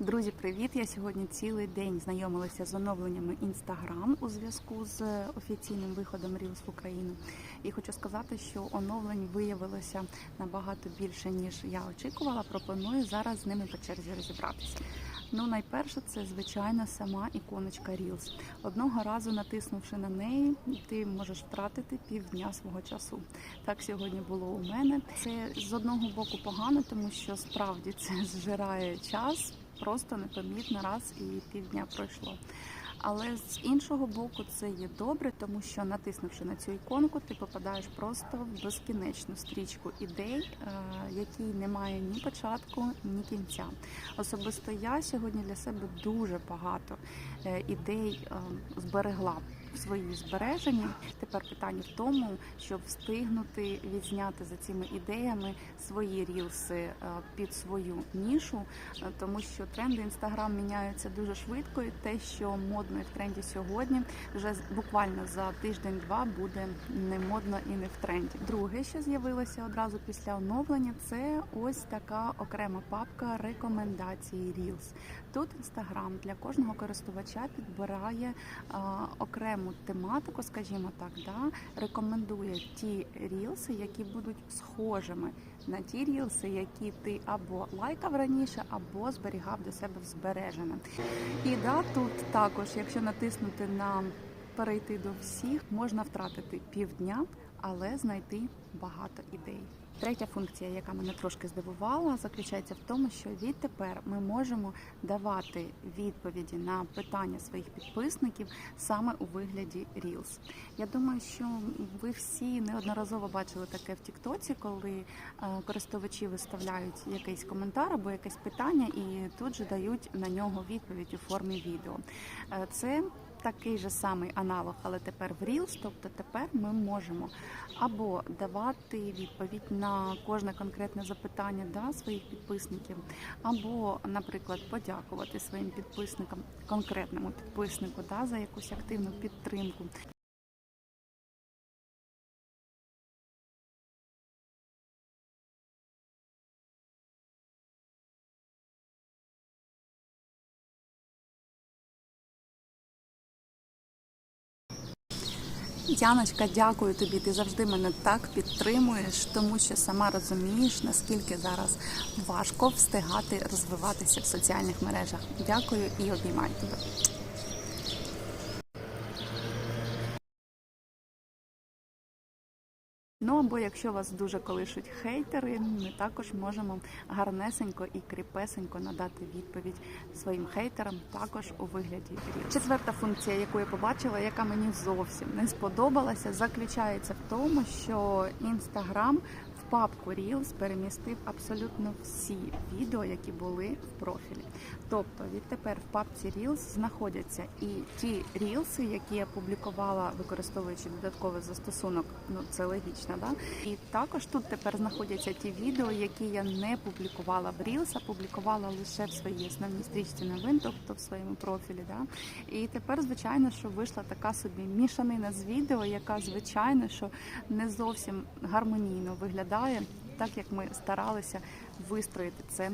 Друзі, привіт! Я сьогодні цілий день знайомилася з оновленнями Instagram у зв'язку з офіційним виходом Reels в Україну. І хочу сказати, що оновлень виявилося набагато більше, ніж я очікувала. Пропоную зараз з ними по черзі розібратися. Ну, найперше, це звичайно сама іконочка Reels. Одного разу натиснувши на неї, ти можеш втратити півдня свого часу. Так сьогодні було у мене. Це з одного боку погано, тому що справді це зжирає час просто непомітно раз і півдня пройшло. Але з іншого боку, це є добре, тому що натиснувши на цю іконку, ти попадаєш просто в безкінечну стрічку ідей, е, якій немає ні початку, ні кінця. Особисто я сьогодні для себе дуже багато е, ідей е, зберегла свої збереження. Тепер питання в тому, щоб встигнути відзняти за цими ідеями свої рілси під свою нішу, е, тому що тренди інстаграм міняються дуже швидко, і те, що модно і в тренді сьогодні, вже буквально за тиждень-два буде не модно і не в тренді. Друге, що з'явилося одразу після оновлення, це ось така окрема папка рекомендації Reels. Тут інстаграм для кожного користувача підбирає а, окрему тематику, скажімо так, да, рекомендує ті рілси, які будуть схожими на ті рілси, які ти або лайкав раніше, або зберігав до себе в збережене. І да, тут також, якщо натиснути на перейти до всіх, можна втратити півдня, але знайти багато ідей. Третя функція, яка мене трошки здивувала, заключається в тому, що відтепер ми можемо давати відповіді на питання своїх підписників саме у вигляді Reels. Я думаю, що ви всі неодноразово бачили таке в Тіктоці, коли е, користувачі виставляють якийсь коментар або якесь питання, і тут же дають на нього відповідь у формі відео. Е, Це такий же самий аналог, але тепер в Reels, тобто тепер ми можемо або давати відповідь на кожне конкретне запитання да, своїх підписників, або, наприклад, подякувати своїм підписникам, конкретному підписнику да, за якусь активну підтримку. Яночка, дякую тобі. Ти завжди мене так підтримуєш, тому що сама розумієш, наскільки зараз важко встигати розвиватися в соціальних мережах. Дякую і обіймаю тебе. Ну або якщо вас дуже колишуть хейтери, ми також можемо гарнесенько і кріпесенько надати відповідь своїм хейтерам, також у вигляді Reels. Четверта функція, яку я побачила, яка мені зовсім не сподобалася, заключається в тому, що Інстаграм папку Reels перемістив абсолютно всі відео, які були в профілі. Тобто відтепер в папці Reels знаходяться і ті рілси, які я публікувала, використовуючи додатковий застосунок. Ну це логічно, да? І також тут тепер знаходяться ті відео, які я не публікувала в Reels, а публікувала лише в своїй основній стрічці новин, тобто в своєму профілі. Да? І тепер, звичайно, що вийшла така собі мішанина з відео, яка звичайно що не зовсім гармонійно виглядає, так як ми старалися вистроїти це.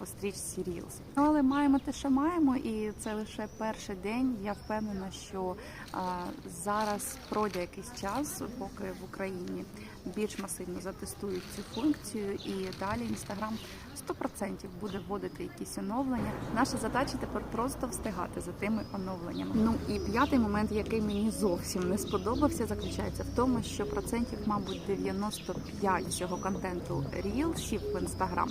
В. Ну, але маємо те, що маємо, і це лише перший день. Я впевнена, що а, зараз пройде якийсь час, поки в Україні більш масивно затестують цю функцію, і далі Інстаграм 100% буде вводити якісь оновлення. Наша задача тепер просто встигати за тими оновленнями. Ну і п'ятий момент, який мені зовсім не сподобався, заключається в тому, що процентів, мабуть, 95 цього контенту рілсів в інстаграм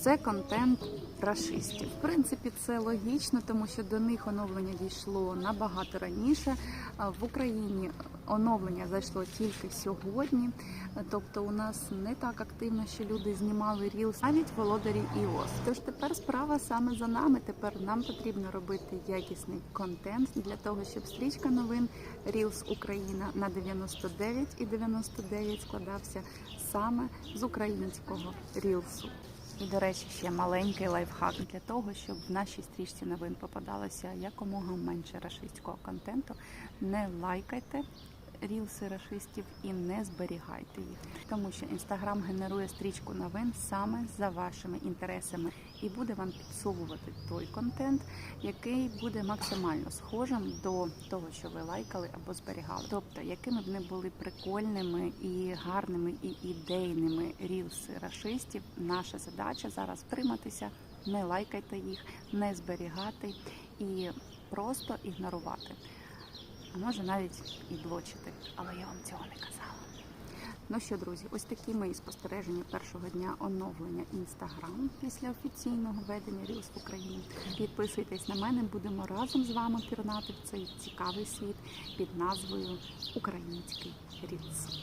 це контент рашистів. В принципі, це логічно, тому що до них оновлення дійшло набагато раніше. В Україні оновлення зайшло тільки сьогодні. Тобто, у нас не так активно, що люди знімали рілс, навіть володарі іос. Тож тепер справа саме за нами. Тепер нам потрібно робити якісний контент для того, щоб стрічка новин Рілс Україна на 99 і 99 складався саме з українського рілсу. І, до речі, ще маленький лайфхак для того, щоб в нашій стрічці новин попадалося якомога менше рашистського контенту. Не лайкайте рілси рашистів і не зберігайте їх, тому що інстаграм генерує стрічку новин саме за вашими інтересами і буде вам підсовувати той контент, який буде максимально схожим до того, що ви лайкали або зберігали. Тобто, якими б не були прикольними і гарними і ідейними рілси рашистів, наша задача зараз втриматися, не лайкайте їх, не зберігати і просто ігнорувати. А може навіть і блочити, але я вам цього не казала. Ну що, друзі, ось такі мої спостереження першого дня оновлення Instagram після офіційного ведення Reels в Україні. Підписуйтесь на мене, будемо разом з вами пірнати в цей цікавий світ під назвою Український Reels.